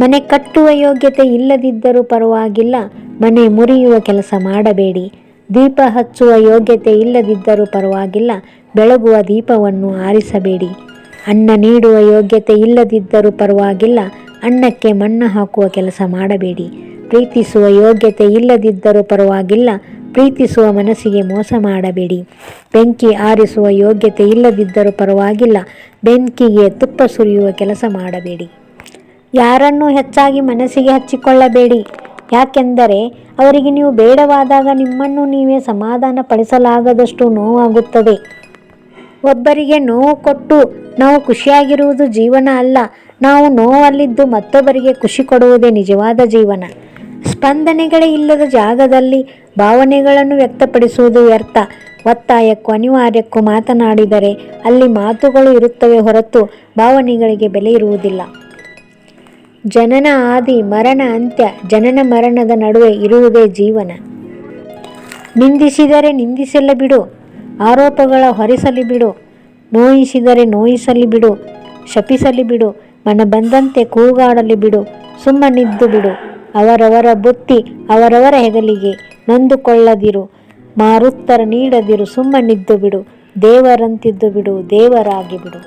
ಮನೆ ಕಟ್ಟುವ ಯೋಗ್ಯತೆ ಇಲ್ಲದಿದ್ದರೂ ಪರವಾಗಿಲ್ಲ, ಮನೆ ಮುರಿಯುವ ಕೆಲಸ ಮಾಡಬೇಡಿ. ದೀಪ ಹಚ್ಚುವ ಯೋಗ್ಯತೆ ಇಲ್ಲದಿದ್ದರೂ ಪರವಾಗಿಲ್ಲ, ಬೆಳಗುವ ದೀಪವನ್ನು ಆರಿಸಬೇಡಿ. ಅನ್ನ ನೀಡುವ ಯೋಗ್ಯತೆ ಇಲ್ಲದಿದ್ದರೂ ಪರವಾಗಿಲ್ಲ, ಅನ್ನಕ್ಕೆ ಮಣ್ಣು ಹಾಕುವ ಕೆಲಸ ಮಾಡಬೇಡಿ. ಪ್ರೀತಿಸುವ ಯೋಗ್ಯತೆ ಇಲ್ಲದಿದ್ದರೂ ಪರವಾಗಿಲ್ಲ, ಪ್ರೀತಿಸುವ ಮನಸ್ಸಿಗೆ ಮೋಸ ಮಾಡಬೇಡಿ. ಬೆಂಕಿ ಆರಿಸುವ ಯೋಗ್ಯತೆ ಇಲ್ಲದಿದ್ದರೂ ಪರವಾಗಿಲ್ಲ, ಬೆಂಕಿಗೆ ತುಪ್ಪ ಸುರಿಯುವ ಕೆಲಸ ಮಾಡಬೇಡಿ. ಯಾರನ್ನೂ ಹೆಚ್ಚಾಗಿ ಮನಸ್ಸಿಗೆ ಹಚ್ಚಿಕೊಳ್ಳಬೇಡಿ. ಯಾಕೆಂದರೆ ಅವರಿಗೆ ನೀವು ಬೇಡವಾದಾಗ ನಿಮ್ಮನ್ನು ನೀವೇ ಸಮಾಧಾನ ಪಡಿಸಲಾಗದಷ್ಟು ನೋವಾಗುತ್ತದೆ. ಒಬ್ಬರಿಗೆ ನೋವು ಕೊಟ್ಟು ನಾವು ಖುಷಿಯಾಗಿರುವುದು ಜೀವನ ಅಲ್ಲ. ನಾವು ನೋವಲ್ಲಿದ್ದು ಮತ್ತೊಬ್ಬರಿಗೆ ಖುಷಿ ಕೊಡುವುದೇ ನಿಜವಾದ ಜೀವನ. ಸ್ಪಂದನೆಗಳೇ ಇಲ್ಲದ ಜಾಗದಲ್ಲಿ ಭಾವನೆಗಳನ್ನು ವ್ಯಕ್ತಪಡಿಸುವುದು ವ್ಯರ್ಥ. ಒತ್ತಾಯಕ್ಕೂ ಅನಿವಾರ್ಯಕ್ಕೂ ಮಾತನಾಡಿದರೆ ಅಲ್ಲಿ ಮಾತುಗಳು ಇರುತ್ತವೆ ಹೊರತು ಭಾವನೆಗಳಿಗೆ ಬೆಲೆ ಇರುವುದಿಲ್ಲ. ಜನನ ಆದಿ ಮರಣ ಅಂತ್ಯ ಜನನ ಮರಣದ ನಡುವೆ ಇರುವುದೇ ಜೀವನ. ನಿಂದಿಸಿದರೆ ನಿಂದಿಸಲಿ ಬಿಡು, ಆರೋಪಗಳ ಹೊರಿಸಲಿ ಬಿಡು, ನೋಯಿಸಿದರೆ ನೋಯಿಸಲಿ ಬಿಡು, ಶಪಿಸಲಿ ಬಿಡು, ಮನ ಬಂದಂತೆ ಕೂಗಾಡಲಿ ಬಿಡು ಸುಮ್ಮನಿದ್ದು ಬಿಡು, ಅವರವರ ಬುತ್ತಿ ಅವರವರ ಹೆಗಲಿಗೆ ನೊಂದುಕೊಳ್ಳದಿರು, ಮಾರುತ್ತರ ನೀಡದಿರು ಸುಮ್ಮನಿದ್ದು ಬಿಡು, ದೇವರಂತಿದ್ದು ಬಿಡು, ದೇವರಾಗಿ ಬಿಡು.